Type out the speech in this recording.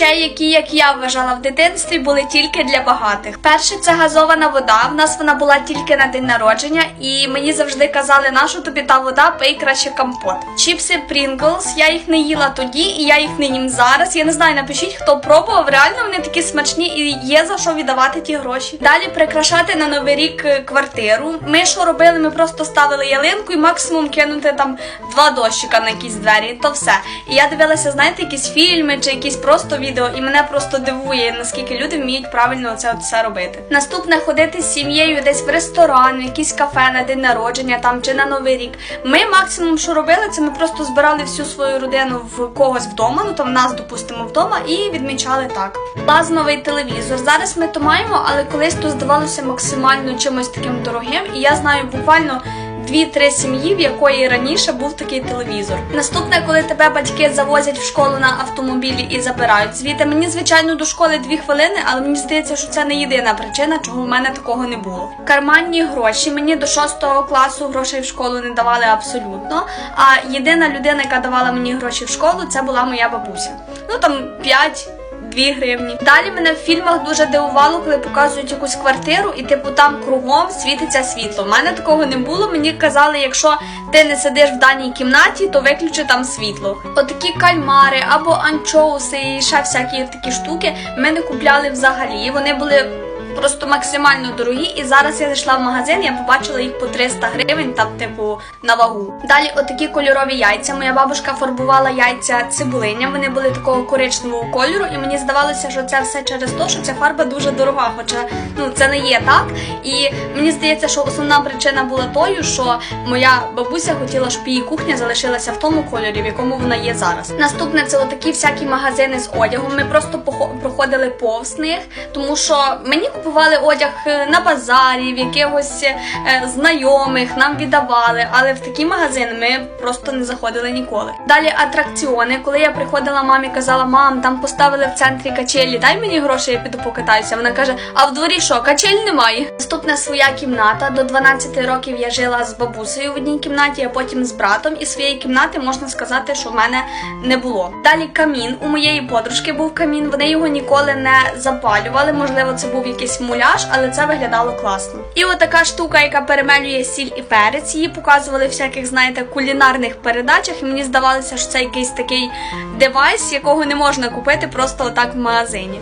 речей, які, як я вважала в дитинстві, були тільки для багатих. Перше, це газована вода. В нас вона була тільки на день народження, і мені завжди казали, нашу тобі та вода, пий краще компот. Чіпси Pringles, я їх не їла тоді, і я їх не їм зараз. Я не знаю, напишіть, хто пробував. Реально вони такі смачні і є за що віддавати ті гроші. Далі прикрашати на новий рік е, квартиру. Ми що робили? Ми просто ставили ялинку і максимум кинути там два дощика на якісь двері. То все. І я дивилася, знаєте, якісь фільми чи якісь просто відео, і мене просто дивує, наскільки люди вміють правильно це все робити. Наступне ходити з сім'єю десь в ресторан, в якісь кафе на день народження там чи на новий рік. Ми максимум, що робили, це ми просто збирали всю свою родину в когось вдома. Ну там нас, допустимо, вдома, і відмічали так. Плазмовий телевізор. Зараз ми то маємо, але колись то здавалося максимально чимось таким дорогим. І я знаю буквально. Дві-три сім'ї, в якої раніше був такий телевізор. Наступне, коли тебе батьки завозять в школу на автомобілі і забирають звідти. Мені звичайно до школи дві хвилини, але мені здається, що це не єдина причина, чого в мене такого не було. Карманні гроші мені до шостого класу грошей в школу не давали абсолютно. А єдина людина, яка давала мені гроші в школу, це була моя бабуся. Ну там 5 2 гривні. Далі мене в фільмах дуже дивувало, коли показують якусь квартиру, і типу там кругом світиться світло. У мене такого не було. Мені казали, якщо ти не сидиш в даній кімнаті, то виключи там світло. Отакі кальмари або анчоуси і ще всякі такі штуки ми не купляли взагалі. Вони були. Просто максимально дорогі, і зараз я зайшла в магазин, я побачила їх по 300 гривень, там, типу, на вагу. Далі, отакі кольорові яйця. Моя бабушка фарбувала яйця цибулиням. Вони були такого коричневого кольору, і мені здавалося, що це все через те, що ця фарба дуже дорога. Хоча ну це не є так. І мені здається, що основна причина була тою, що моя бабуся хотіла, щоб її кухня залишилася в тому кольорі, в якому вона є зараз. Наступне це отакі всякі магазини з одягом. Ми просто проходили повз них, тому що мені купували одяг е, на базарі, в якихось е, знайомих, нам віддавали, але в такі магазини ми просто не заходили ніколи. Далі атракціони. Коли я приходила мамі, казала, мам, там поставили в центрі качелі, дай мені гроші, я піду покатаюся. Вона каже: А в дворі що, качель немає? Наступна своя кімната. До 12 років я жила з бабусею в одній кімнаті, а потім з братом. І своєї кімнати можна сказати, що в мене не було. Далі камін. У моєї подружки був камін. Вони його ніколи не запалювали. Можливо, це був якийсь муляж, але це виглядало класно. І отака штука, яка перемелює сіль і перець. Її показували в всяких, знаєте, кулінарних передачах. І мені здавалося, що це якийсь такий девайс, якого не можна купити просто отак в магазині.